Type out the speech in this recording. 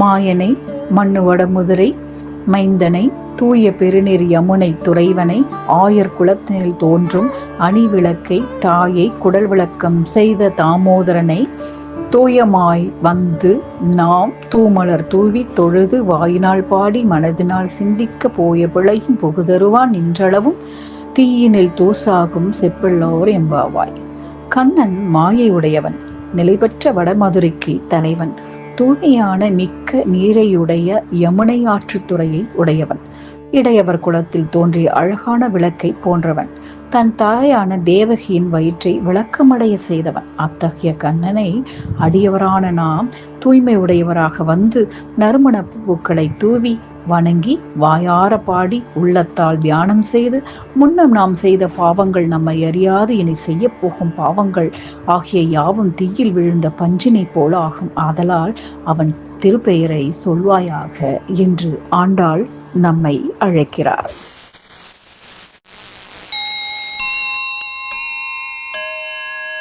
மாயனை மண்ணுவட முதிரை மைந்தனை தூய பெருநெறி யமுனை துறைவனை ஆயர் குலத்தினில் தோன்றும் அணிவிளக்கை தாயை குடல் விளக்கம் செய்த தாமோதரனை தூயமாய் வந்து நாம் தூமலர் தூவி தொழுது வாயினால் பாடி மனதினால் சிந்திக்க போய பிழையும் புகுதருவான் நின்றளவும் தீயினில் தூசாகும் செப்பிள்ளோர் எம்பாவாய் கண்ணன் மாயை உடையவன் நிலைபெற்ற வடமதுரைக்கு தலைவன். தூய்மையான மிக்க நீரையுடைய யமுனை ஆற்றுத்துறையை உடையவன். இடையவர் குலத்தில் தோன்றிய அழகான விளக்கை போன்றவன். தன் தாயான தேவகியின் வயிற்றை விளக்கமடைய செய்தவன். அத்தகைய கண்ணனை அடியவரான நாம் தூய்மை உடையவராக வந்து நறுமண பூக்களை தூவி வணங்கி வாயார பாடி உள்ளத்தால் தியானம் செய்து முன்னம் நாம் செய்த பாவங்கள் நம்மை அறியாது இனி செய்ய போகும் பாவங்கள் ஆகிய யாவும் தீயில் விழுந்த பஞ்சினை போல ஆகும் ஆதலால் அவன் திருப்பெயரை சொல்வாயாக என்று ஆண்டாள் நம்மை அழைக்கிறார்.